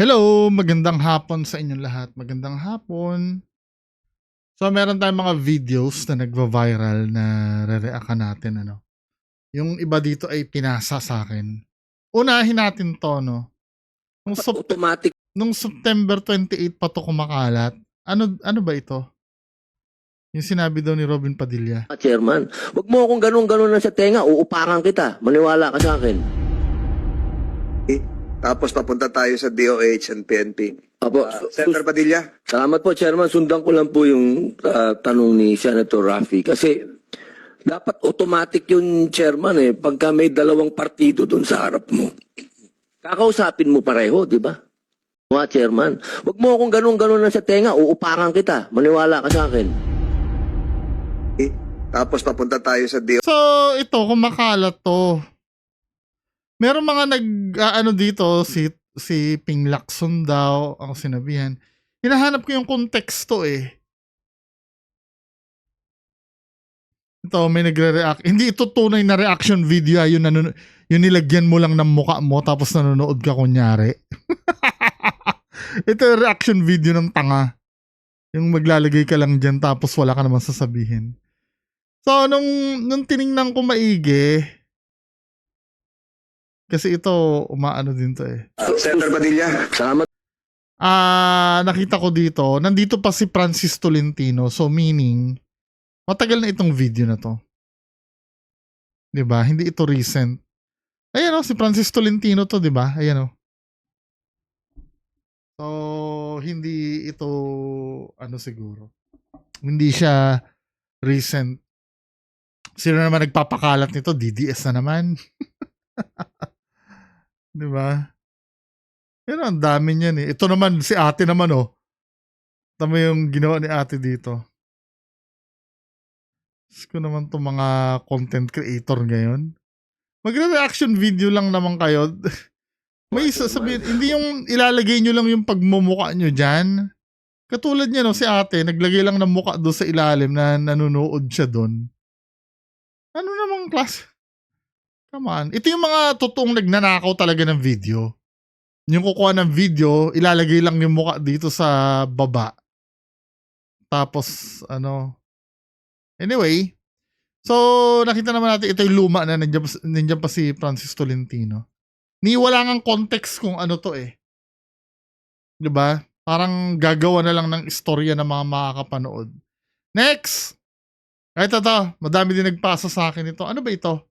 Hello, magandang hapon sa inyong lahat. Magandang hapon. So, meron tayong mga videos na nagva-viral na re-react natin, ano. Yung iba dito ay pinasa sa akin. Unahin natin to, no. Nung, Sep- automatic nung September 28 pa to kumakalat. Ano, ano ba ito? Yung sinabi daw ni Robin Padilla. chairman. Huwag mo akong ganun-ganun na sa tenga, uupakan kita. Maniwala ka sa akin. Tapos papunta tayo sa DOH and PNP. Apo, Uh, su- Senator Padilla? salamat po, chairman. Sundan ko lang po yung ah, tanong ni Senator Rafi. Kasi dapat automatic yung chairman eh. Pagka may dalawang partido doon sa harap mo. Kakausapin mo pareho, di ba? Mga chairman. Huwag mo akong ganun-ganun na sa tenga, uupakan kita. Maniwala ka sa akin. Tapos papunta tayo sa DOH. So, ito, kumakalat to. Meron mga nag, ah, ano dito, si, si Ping Lacson daw, ang sinabihan. Hinahanap ko yung konteksto eh. Ito, may nagre-react. Hindi ito tunay na reaction video. ah, Yung, nanun- yung nilagyan mo lang ng muka mo tapos nanonood ka kunyari. ito yung reaction video ng tanga. Yung maglalagay ka lang dyan tapos wala ka naman sasabihin. So, nung, nung tiningnan ko maigi, kasi ito, umaano din to eh. Senator Padilla? Salamat Ah, nakita ko dito, nandito pa si Francis Tolentino. So, meaning, matagal na itong video na to. 'Di ba? Hindi ito recent. Ayan oh, si Francis Tolentino to, 'di ba? Ayan oh. So, hindi ito, ano siguro, hindi siya recent. Sino naman nagpapakalat nito? DDS na naman. 'Di ba? Pero ang dami niyan eh. Ito naman, si ate naman oh. Tama yung ginawa ni ate dito. Diyos ko naman itong mga content creator ngayon. Magre-reaction video lang naman kayo. May sasabihin, hindi yung ilalagay nyo lang yung pagmumuka nyo dyan. Katulad niya no, si ate, naglagay lang ng muka doon sa ilalim na nanonood siya doon. Ano namang class? Come on. Ito yung mga totoong nagnanakaw talaga ng video yung kukuha ng video, ilalagay lang yung mukha dito sa baba. Tapos, ano. Anyway, so nakita naman natin ito yung luma na nandiyan, nandiyan pa si Francis Tolentino. Ni wala ngang context kung ano to eh. 'Di ba? Parang gagawa na lang ng istorya ng mga makakapanood. Next! Ito to, madami din nagpasa sa akin ito. Ano ba ito?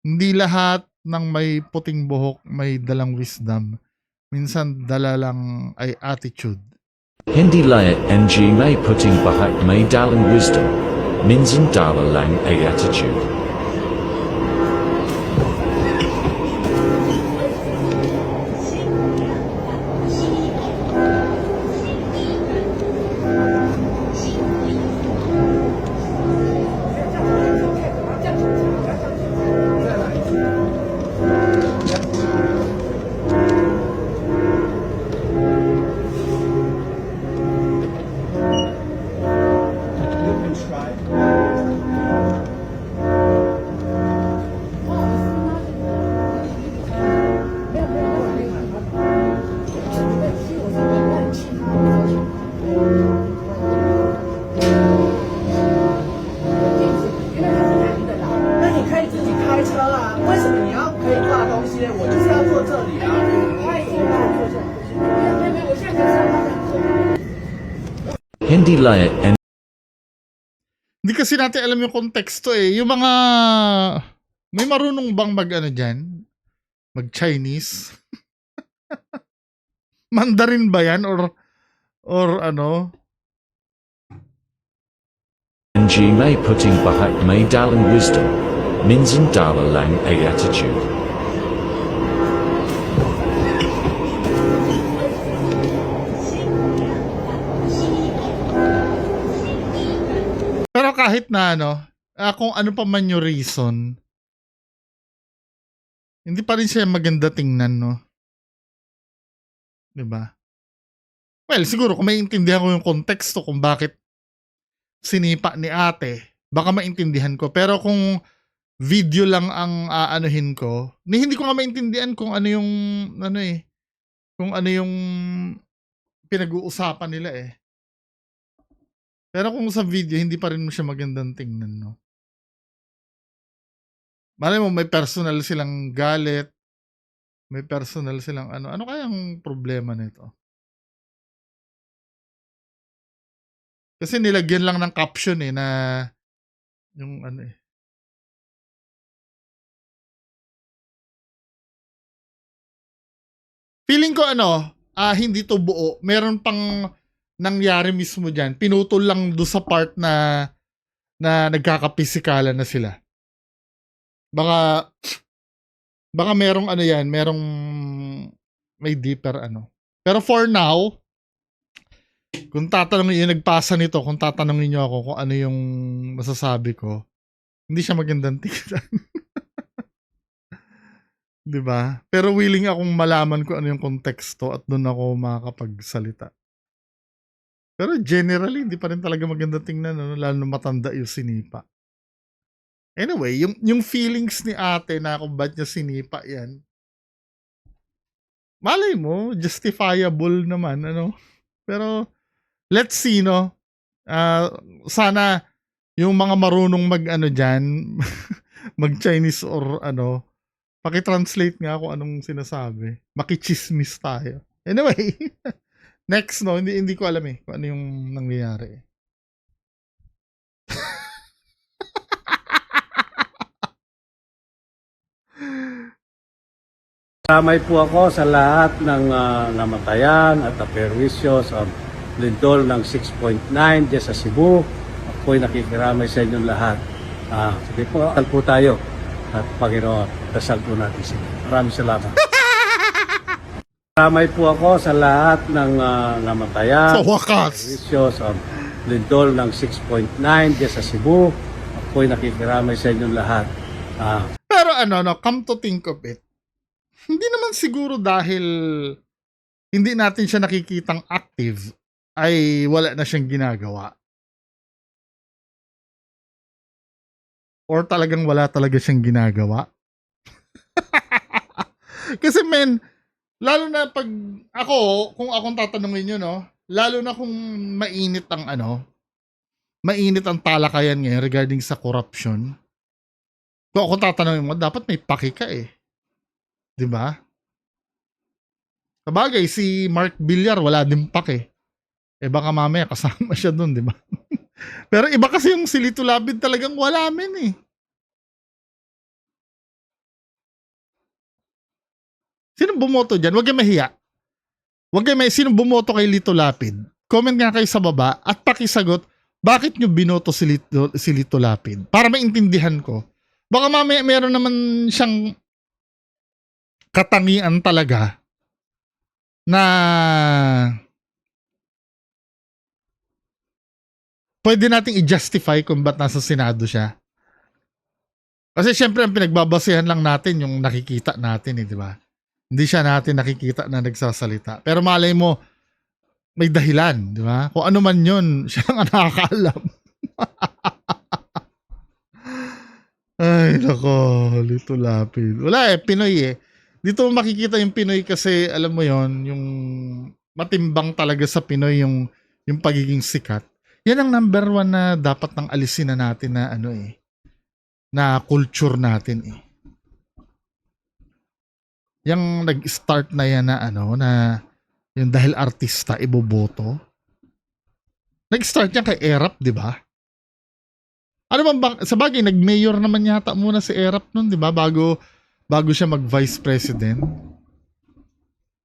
Hindi lahat ng may puting buhok may dalang wisdom. Minsan dala lang ay attitude. Hindi lahat ng may puting bahak may dalang wisdom. Minsan dala lang ay attitude. Hindi lahat ng Hindi kasi natin alam yung konteksto eh. Yung mga... May marunong bang mag ano dyan? Mag Chinese? Mandarin ba yan? Or, or ano? may puting bahak may dalang wisdom. Minsan dala lang ay attitude. Kahit na ano, ah, kung ano pa man yung reason, hindi pa rin siya maganda tingnan, no? ba? Well, siguro kung maintindihan ko yung konteksto kung bakit sinipa ni ate, baka maintindihan ko. Pero kung video lang ang aanuhin ko. Ni hindi ko nga maintindihan kung ano yung ano eh. Kung ano yung pinag-uusapan nila eh. Pero kung sa video, hindi pa rin mo siya magandang tingnan, no? Malay mo, may personal silang galit. May personal silang ano. Ano kayang problema nito? Kasi nilagyan lang ng caption eh na yung ano eh. Feeling ko ano, ah hindi to buo. Meron pang nangyari mismo diyan. Pinutol lang do sa part na na nagkakapisikalan na sila. Baka baka merong ano yan, merong may deeper ano. Pero for now, kung tatanungin yung nagpasa nito, kung tatanungin niyo ako kung ano yung masasabi ko, hindi siya magandang tingnan. 'Di ba? Pero willing akong malaman kung ano yung konteksto at doon ako makakapagsalita. Pero generally, hindi pa rin talaga maganda tingnan, ano, lalo na matanda yung sinipa. Anyway, yung, yung feelings ni ate na kung ba't niya sinipa yan, malay mo, justifiable naman, ano. Pero, let's see, no. Ah, sana, yung mga marunong mag, ano dyan, mag Chinese or ano, paki-translate nga kung anong sinasabi. Makichismis tayo. Anyway, next, no, hindi, hindi ko alam eh, kung ano yung nangyayari. Ramay po ako sa lahat ng ah, namatayan at aperwisyo sa lindol ng 6.9 dyan sa Cebu. Ako'y nakikiramay sa inyong lahat. Ah, sige po, dasal po tayo. At Panginoon, dasal po natin sila. Maraming salamat. Ramay po ako sa lahat ng ah, namatayan. Sa wakas. Aperwisyo sa lindol ng 6.9 dyan sa Cebu. Ako'y nakikiramay sa inyong lahat. Ah, Pero ano, no, come to think of it, hindi naman siguro dahil hindi natin siya nakikitang active ay wala na siyang ginagawa. Or talagang wala talaga siyang ginagawa. Kasi men, lalo na pag ako, kung akong tatanungin nyo, no, lalo na kung mainit ang ano, mainit ang talakayan ngayon regarding sa corruption, kung ako tatanungin mo, dapat may paki ka eh. 'Di ba? Sabagay, si Mark Villar wala din paki. Eh baka mamaya kasama siya doon, 'di ba? Pero iba kasi yung si Lito Labid talagang wala men eh. Sino bumoto dyan? Huwag kayo mahiya. Huwag kayo mahiya. Sino bumoto kay Lito Lapid? Comment nga kayo sa baba at pakisagot, bakit nyo binoto si Lito, si Lito Lapid? Para maintindihan ko. Baka mamaya meron naman siyang katangian talaga na pwede nating i-justify kung ba't nasa Senado siya. Kasi syempre ang pinagbabasehan lang natin yung nakikita natin eh, di ba? Hindi siya natin nakikita na nagsasalita. Pero malay mo, may dahilan, di ba? Kung ano man yun, siya ang nakakaalam. Ay, nako, Lito Lapid. Wala eh, Pinoy eh. Dito mo makikita yung Pinoy kasi, alam mo yon yung matimbang talaga sa Pinoy yung, yung pagiging sikat. Yan ang number one na dapat nang alisin na natin na ano eh, na culture natin eh. Yung nag-start na yan na ano, na yung dahil artista, iboboto. Nag-start yan kay Erap, di ba? Ano bang, bang sa bagay, nag-mayor naman yata muna si Erap nun, di ba? Bago, bago siya mag-vice president.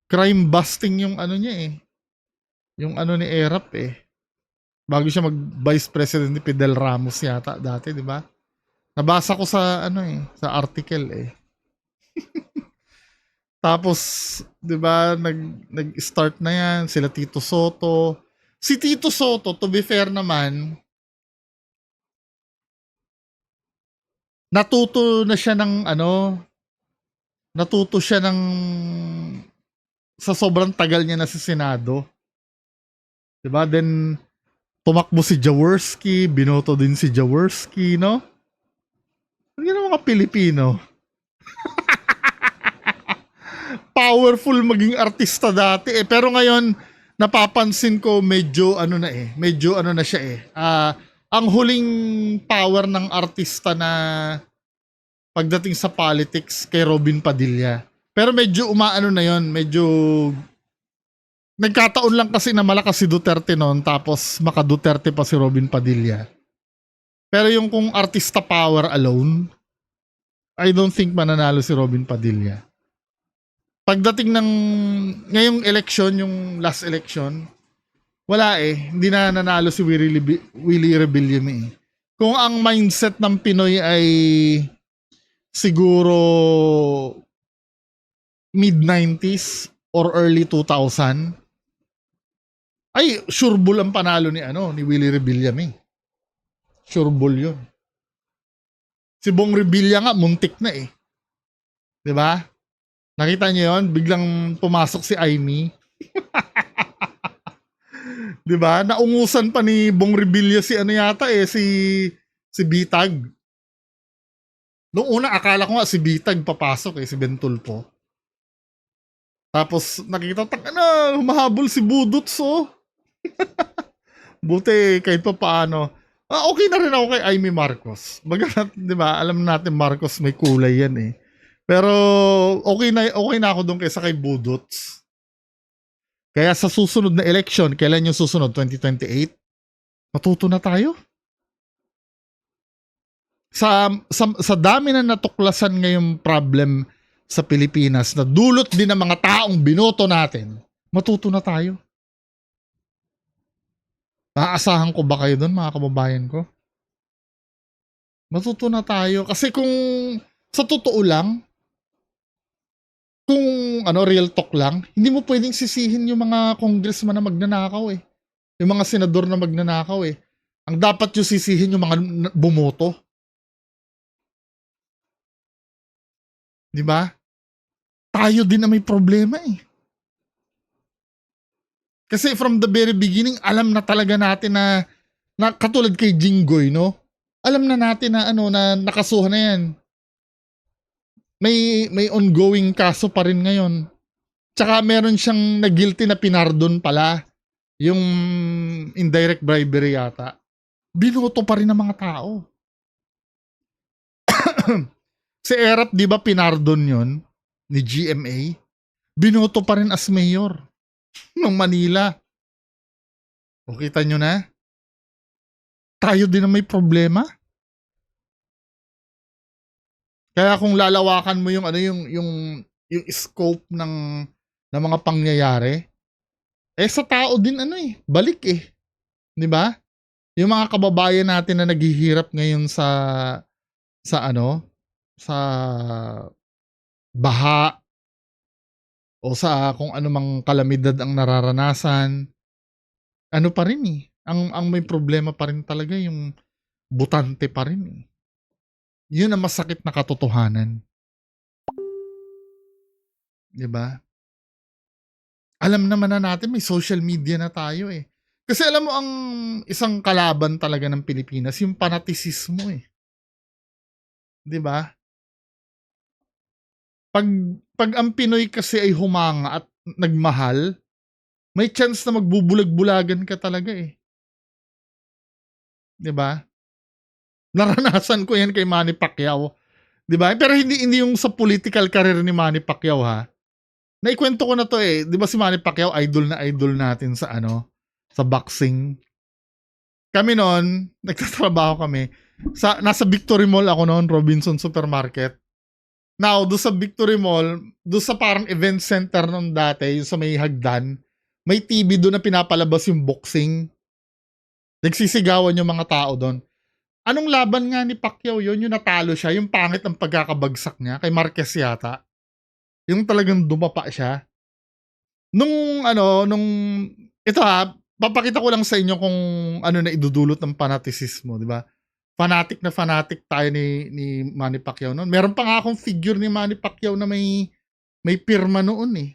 Crime busting yung ano niya eh. Yung ano ni Erap eh. Bago siya mag-vice president ni Fidel Ramos yata dati, di ba? Nabasa ko sa ano eh, sa article eh. Tapos, 'di ba, nag nag-start na 'yan sila Tito Soto. Si Tito Soto, to be fair naman, natuto na siya ng ano, natuto siya ng sa sobrang tagal niya na sa Senado. 'Di ba? Then tumakbo si Jaworski, binoto din si Jaworski, no? Yan ang mga Pilipino. Powerful maging artista dati eh. Pero ngayon, napapansin ko medyo ano na eh. Medyo ano na siya eh. Ah, ang huling power ng artista na pagdating sa politics kay Robin Padilla. Pero medyo umaano na yon medyo nagkataon lang kasi na malakas si Duterte noon tapos maka Duterte pa si Robin Padilla. Pero yung kung artista power alone, I don't think mananalo si Robin Padilla. Pagdating ng ngayong election, yung last election, wala eh. Hindi na nanalo si Willie, Rebellion eh. Kung ang mindset ng Pinoy ay siguro mid-90s or early 2000, ay sure bull ang panalo ni ano ni Willie Rebellion eh. Sure bull yun. Si Bong Revilla nga, muntik na eh. 'Di ba? Nakita niyo yon Biglang pumasok si Aimee. 'Di ba? Naungusan pa ni Bong Revilla si ano yata eh, si si Bitag. Noong una, akala ko nga si Bitag papasok eh, si Bentulpo. Tapos nakita, tak na, humahabol si Budots oh. Buti kahit pa paano. Ah, okay na rin ako kay Amy Marcos. Baga, 'di ba? Alam natin Marcos may kulay 'yan eh. Pero okay na okay na ako doon kaysa kay Budots. Kaya sa susunod na election, kailan yung susunod? 2028? Matuto na tayo. Sa, sa, sa dami na natuklasan ngayong problem sa Pilipinas na dulot din ng mga taong binoto natin, matuto na tayo. Maaasahan ko ba kayo doon, mga kababayan ko? Matuto na tayo. Kasi kung sa totoo lang, kung ano, real talk lang, hindi mo pwedeng sisihin yung mga congressman na magnanakaw eh. Yung mga senador na magnanakaw eh. Ang dapat yung sisihin yung mga bumoto. Di ba? Tayo din na may problema eh. Kasi from the very beginning, alam na talaga natin na, na katulad kay Jinggoy, no? Alam na natin na ano na nakasuhan na yan. May may ongoing kaso pa rin ngayon. Tsaka meron siyang na guilty na pinardon pala. Yung indirect bribery yata. Binoto pa rin ng mga tao. si Erap, di ba pinardon yon ni GMA? Binoto pa rin as mayor ng Manila. O kita nyo na? Tayo din ang may problema. Kaya kung lalawakan mo yung ano yung yung yung scope ng ng mga pangyayari, eh sa tao din ano eh, balik eh. 'Di ba? Yung mga kababayan natin na naghihirap ngayon sa sa ano, sa baha o sa kung ano mang kalamidad ang nararanasan, ano pa rin eh. Ang ang may problema pa rin talaga yung butante pa rin eh. Yun ang masakit na katotohanan. 'Di ba? Alam naman na natin may social media na tayo eh. Kasi alam mo ang isang kalaban talaga ng Pilipinas, yung panatisismo eh. 'Di ba? Pag pag ang Pinoy kasi ay humanga at nagmahal, may chance na magbubulag-bulagan ka talaga eh. 'Di ba? Naranasan ko 'yan kay Manny Pacquiao. 'Di ba? Pero hindi hindi yung sa political career ni Manny Pacquiao ha. Naikwento ko na to eh. 'Di ba si Manny Pacquiao idol na idol natin sa ano, sa boxing. Kami noon, nagtatrabaho kami. Sa nasa Victory Mall ako noon, Robinson Supermarket. Now, do sa Victory Mall, do sa parang event center noon dati, yung sa may hagdan, may TV doon na pinapalabas yung boxing. Nagsisigawan yung mga tao doon. Anong laban nga ni Pacquiao yun? Yung natalo siya, yung pangit ang pagkakabagsak niya, kay Marquez yata. Yung talagang dumapa siya. Nung ano, nung, ito ha, papakita ko lang sa inyo kung ano na idudulot ng fanatisismo, di ba? Fanatic na fanatic tayo ni, ni Manny Pacquiao noon. Meron pa nga akong figure ni Manny Pacquiao na may, may pirma noon eh.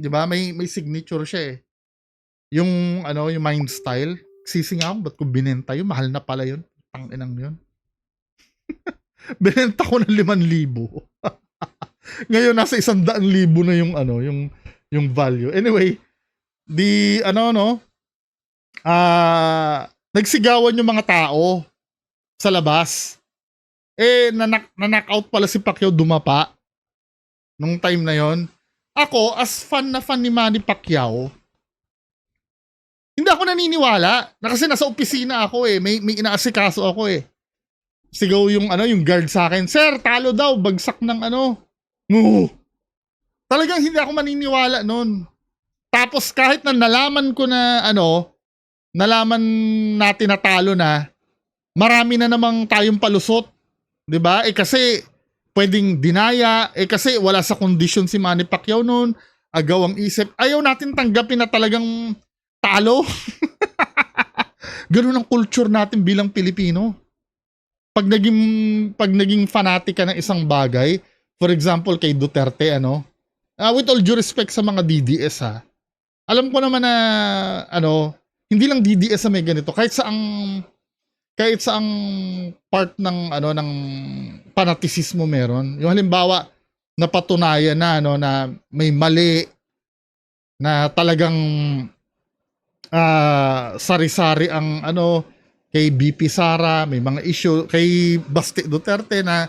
Di ba? May, may signature siya eh. Yung, ano, yung mind style. Sising ako, ba't ko binenta yun? Mahal na pala yun. Tanginang yun. Binenta ko ng 5,000. Ngayon nasa 100,000 na yung ano, yung yung value. Anyway, di ano no, ah nagsigawan yung mga tao sa labas. Eh nanak nanak out pala si Pacquiao dumapa nung time na yon. Ako as fan na fan ni Manny Pacquiao, hindi ako naniniwala. Na kasi nasa opisina ako eh. May, may inaasikaso ako eh. Sigaw yung ano, yung guard sa akin. Sir, talo daw. Bagsak ng ano. Ngu. Talagang hindi ako maniniwala nun. Tapos kahit na nalaman ko na ano, nalaman natin na talo na, marami na namang tayong palusot. 'Di ba? Eh kasi pwedeng dinaya, eh kasi wala sa kondisyon si Manny Pacquiao noon, agaw ang isip. Ayaw natin tanggapin na talagang talo. Ganun ang culture natin bilang Pilipino. Pag naging pag naging fanatic ka ng isang bagay, for example kay Duterte ano, ah, with all due respect sa mga DDS ha. Alam ko naman na ano, hindi lang DDS na may ganito, kahit sa ang kahit sa ang part ng ano ng fanatisismo meron. Yung halimbawa napatunayan na ano na may mali na talagang ah sari-sari ang ano kay BP Sara, may mga issue kay Basti Duterte na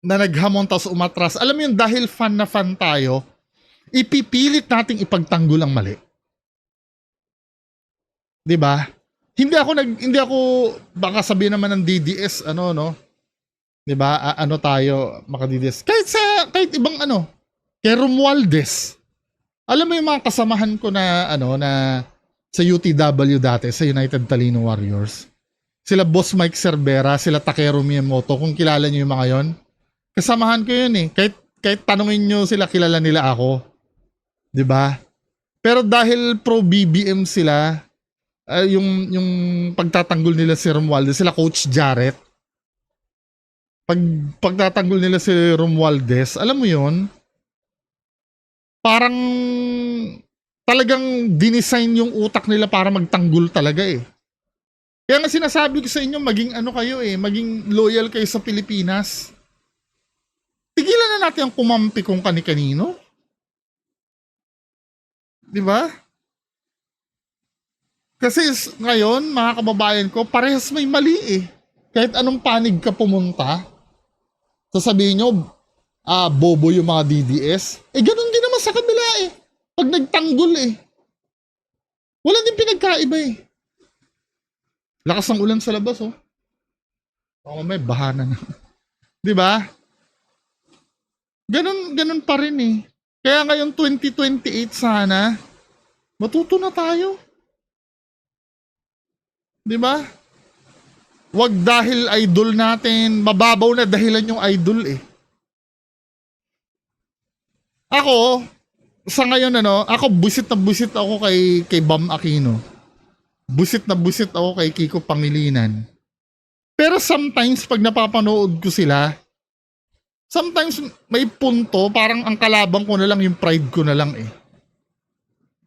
na naghamon tapos umatras. Alam mo yun, dahil fan na fan tayo, ipipilit nating ipagtanggol ang mali. 'Di ba? Hindi ako nag hindi ako baka sabihin naman ng DDS ano no. 'Di ba? Ano tayo maka DDS. Kahit sa kahit ibang ano, kay Romualdez. Alam mo yung mga kasamahan ko na ano na sa UTW dati sa United Talino Warriors. Sila Boss Mike Cervera, sila Takeru Miyamoto, kung kilala niyo yung mga yon. Kasamahan ko yun eh. Kahit kahit tanungin niyo sila kilala nila ako. 'Di ba? Pero dahil pro BBM sila, ah, yung yung pagtatanggol nila si Romualdez, sila Coach Jarrett. Pag pagtatanggol nila si Romualdez, alam mo 'yon? Parang talagang dinesign yung utak nila para magtanggol talaga eh. Kaya nga sinasabi ko sa inyo, maging ano kayo eh, maging loyal kayo sa Pilipinas. Tigilan na natin ang kumampi kung kani-kanino. Di ba? Kasi ngayon, mga kababayan ko, parehas may mali eh. Kahit anong panig ka pumunta, sasabihin nyo, ah, bobo yung mga DDS. Eh, ganun sa kabila eh. Pag nagtanggol eh. Wala din pinagkaiba eh. Lakas ng ulan sa labas oh. Baka may bahana na. Di ba? Ganun, ganun pa rin eh. Kaya ngayon 2028 sana, matuto na tayo. Di ba? Wag dahil idol natin, mababaw na dahilan yung idol eh. Ako, sa ngayon ano, ako busit na busit ako kay kay Bam Aquino. Busit na busit ako kay Kiko Pangilinan. Pero sometimes pag napapanood ko sila, sometimes may punto, parang ang kalabang ko na lang yung pride ko na lang eh.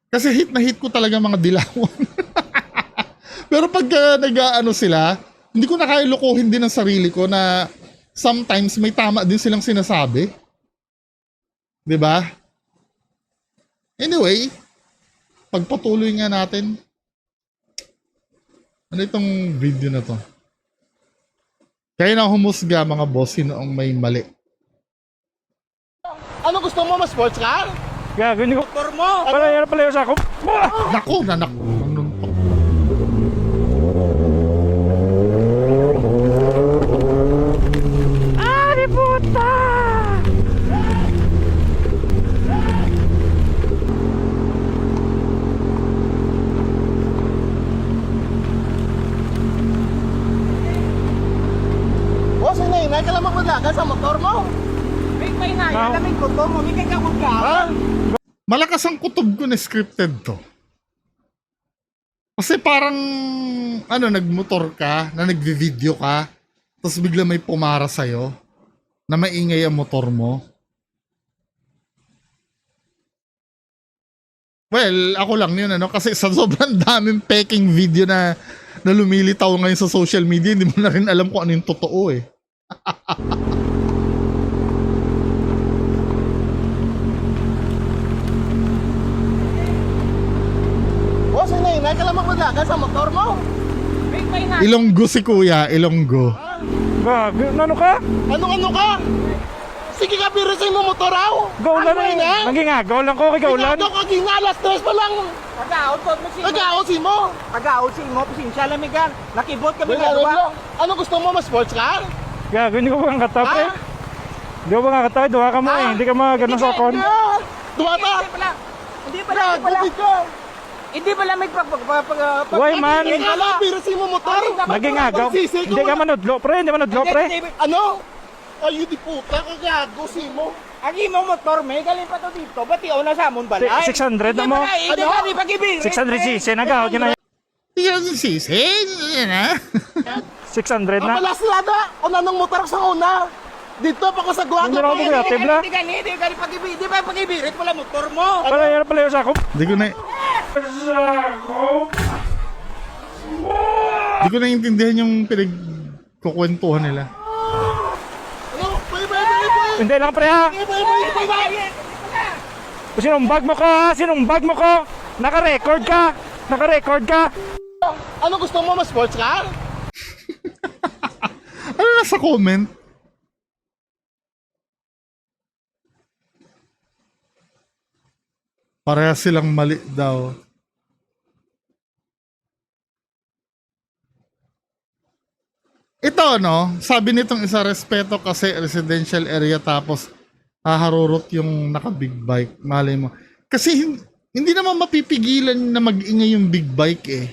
Kasi hit na hit ko talaga mga dilawan. Pero pag nag-ano sila, hindi ko na kaya lukuhin din ang sarili ko na sometimes may tama din silang sinasabi. 'Di ba? Anyway, pagpatuloy nga natin. Ano itong video na to? Kaya na humusga mga boss sino ang may mali. Ano gusto mo? Mas sports car? Gago ni ko. Motor mo! Pala yan pala yung sakop. Nako, nanak. nanuntok. Boss, hinay, may kalamang maglaga sa motor mo. May may Wow. alam yung motor mo, may kagawag ka. Ha? Malakas ang kutob ko na scripted to. Kasi parang, ano, nagmotor ka, na nagvi-video ka, tapos bigla may pumara sa'yo, na maingay ang motor mo. Well, ako lang yun, ano, kasi sa sobrang daming peking video na, na lumilitaw ngayon sa social media, hindi mo na rin alam kung ano yung totoo eh. Hinahinay ka lang magmadagan sa motor mo. Ilonggo si kuya, Ilonggo. Gago, ano ka? Ano-ano ka? Sige ka, pirisin mo motor aw. Gaulan ano na yun, eh. ha? Naging nga, gaulan ko kay gaulan. Ikaw ka ginalas, tres pa lang. Tagaot po, mo. Tagaot si mo, pasensya lamigan. Nakibot kami na diba? Ano gusto mo, mas sports car? Gago, hindi ko ba kang katap eh. Hindi ko ba nga katap, duha ka mo eh. Hindi ka mga ganun sa kon. Duwa ka. Hindi pala. Hindi pala, Wala, hindi pala. Ka. Hindi pala may pag pag pag pag pag- Why, man? Ikaw lang, pirisin mo motor. Naging nga, gaw. Magsisi, Hindi ka manudlo, pre. Hindi manudlo, Hindi, pre. hindi, Ano? Ay, di puta ka gago, si mo. Ang imo motor may galing pa to dito. Bati o na sa amon balay. Si- 600 na mo. Hindi Ano? ka di pag-ibig. 600 cc, nagaw. Yun na Hindi ka si sisi. Yan ha. 600 Ang na. malas lada. O nanong motor sa una. Dito pa ko sa guwaga. Hindi na ako kuya, tibla. Hindi ka ni, hindi ka di pag-ibig. Di ba motor mo. Pala yan pala yung sako. Hindi ko na... Hindi ko naintindihan yung pinagkukwentuhan nila. Ano? Hindi lang, pre ha. Sinumbag mo ko ha. Sinumbag mo ko. Naka-record ka. Naka-record ka. Ano gusto mo, mas sports car? Ano nasa comment? Pareha silang mali daw. Ito no, sabi nitong isa respeto kasi residential area tapos haharurot yung naka big bike. Malay mo. Kasi hin- hindi naman mapipigilan na mag-ingay yung big bike eh.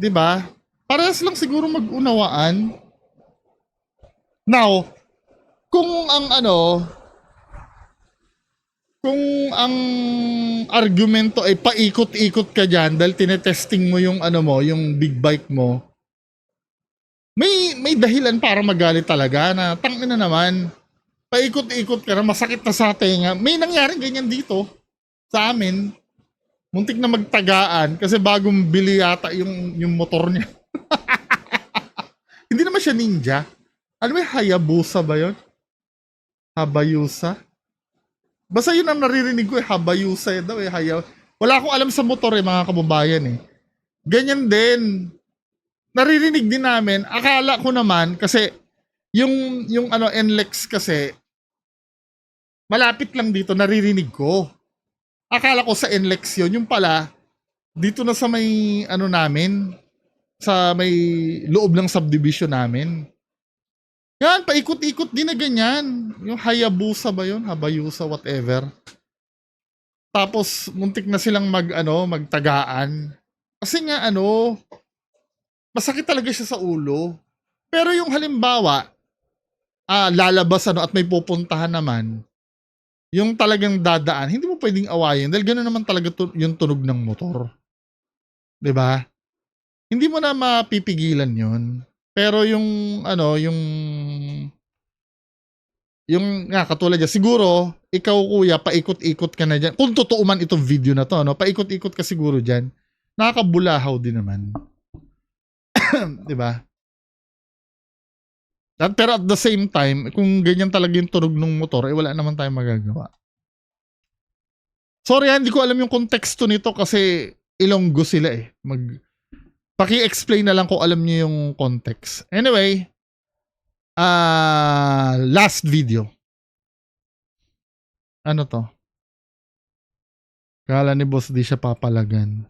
'Di ba? Parehas lang siguro mag-unawaan. Now, kung ang ano, kung ang argumento ay paikot-ikot ka dyan dahil tinetesting mo yung ano mo, yung big bike mo, may may dahilan para magalit talaga na tangin na naman. Paikot-ikot ka na, masakit na sa tenga. May nangyaring ganyan dito sa amin. Muntik na magtagaan kasi bagong bili yata yung, yung motor niya. Hindi naman siya ninja. Ano ba, Hayabusa ba yun? Habayusa? Basta yun ang naririnig ko eh, Habayusa eh daw eh, Haya. Wala akong alam sa motor eh, mga kababayan eh. Ganyan din. Naririnig din namin, akala ko naman, kasi yung, yung ano, NLEX kasi, malapit lang dito, naririnig ko. Akala ko sa NLEX yun, yung pala, dito na sa may, ano namin, sa may loob ng subdivision namin. Yan, paikot-ikot din na ganyan. Yung Hayabusa ba yun? Habayusa, whatever. Tapos, muntik na silang mag, ano, magtagaan. Kasi nga, ano, masakit talaga siya sa ulo. Pero yung halimbawa, ah, lalabas ano, at may pupuntahan naman, yung talagang dadaan, hindi mo pwedeng awayin dahil gano'n naman talaga tu- yung tunog ng motor. 'Di ba? Hindi mo na mapipigilan 'yon. Pero yung ano, yung yung nga katulad niya, siguro ikaw kuya paikot-ikot ka na diyan. Kung totoo man itong video na to, no, paikot-ikot ka siguro diyan. Nakakabulahaw din naman. 'Di ba? At, pero at the same time, kung ganyan talaga yung tunog ng motor, eh wala naman tayong magagawa. Sorry, ha, hindi ko alam yung konteksto nito kasi ilonggo sila eh. Mag, paki-explain na lang kung alam niyo yung context. Anyway, ah last video. Ano to? Kala ni boss di siya papalagan.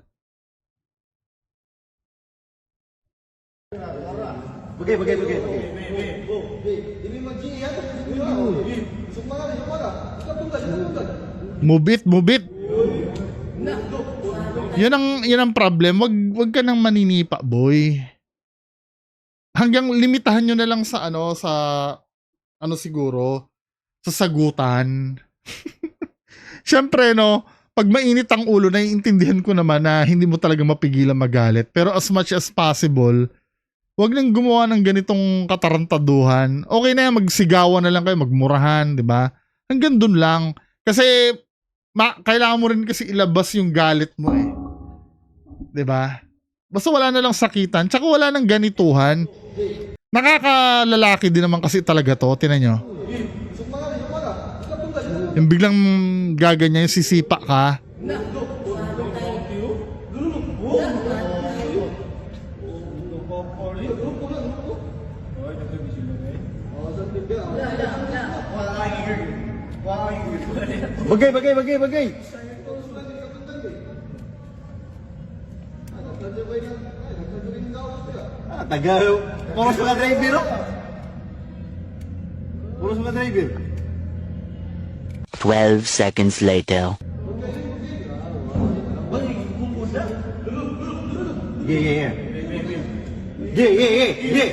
Mubit, mubit. Yun ang, yun ang problem. Wag, wag ka nang maninipa, boy. Hanggang limitahan nyo na lang sa ano, sa, ano siguro, sa sagutan. Siyempre, no, pag mainit ang ulo, naiintindihan ko naman na hindi mo talaga mapigilan magalit. Pero as much as possible, wag nang gumawa ng ganitong katarantaduhan. Okay na yan, magsigawan na lang kayo, magmurahan, di ba? Hanggang dun lang. Kasi, ma- kailangan mo rin kasi ilabas yung galit mo eh. 'Di ba? Basta wala na lang sakitan, tsaka wala nang ganituhan. Nakakalalaki din naman kasi talaga to, tinan nyo. Yung biglang gaganyan, yung sisipa ka. Bagay, bagay, bagay, bagay. Ah, taga, poros mga driver, oh. Mga driver. 12 seconds later. Yeah, yeah, yeah. Yeah, yeah, yeah, yeah.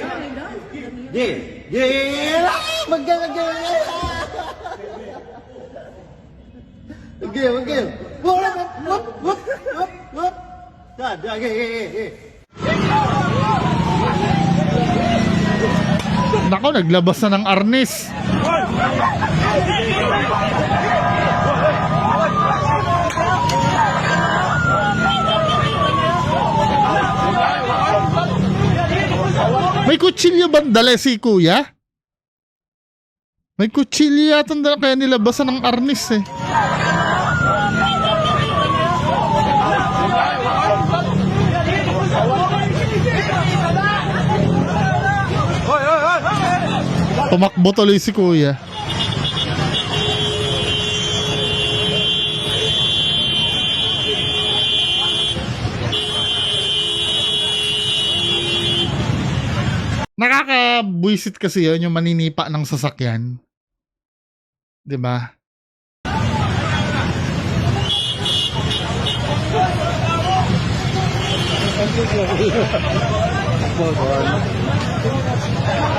Yeah, yeah, yeah. Ah, Dad, yeah, yeah, yeah. Nako, naglabas na ng arnis. May kutsilyo ba dala si kuya? May kutsilyo yata dala kaya nilabasan ng arnis eh. Tumakbo tuloy si kuya. Nakaka-buisit kasi yun, yung maninipa ng sasakyan. 'Di ba?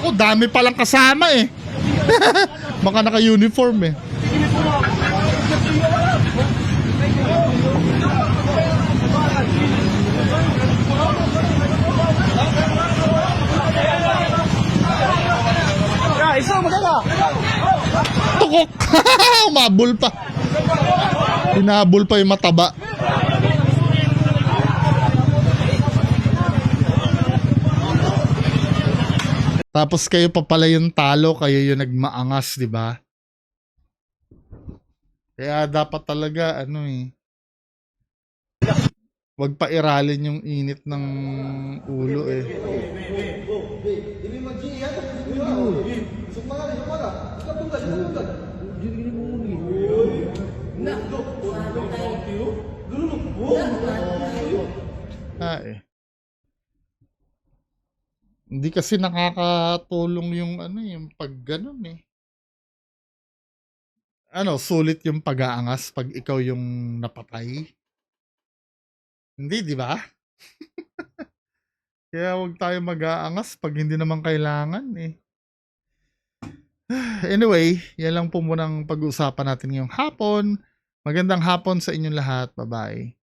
Ako, dami palang kasama eh. Baka naka-uniform eh. Tukok! Umabol pa. Hinabol pa yung mataba. Tapos kayo pa pala yung talo, kayo yung nagmaangas, di ba? Kaya dapat talaga, ano eh, wag pa iralin yung init ng ulo eh. Ah eh. Hindi kasi nakakatulong yung ano yung pag ganun eh. Ano, sulit yung pag-aangas pag ikaw yung napatay. Hindi, di ba? Kaya huwag tayo mag-aangas pag hindi naman kailangan eh. Anyway, yan lang po munang pag-uusapan natin ngayong hapon. Magandang hapon sa inyong lahat. Bye-bye.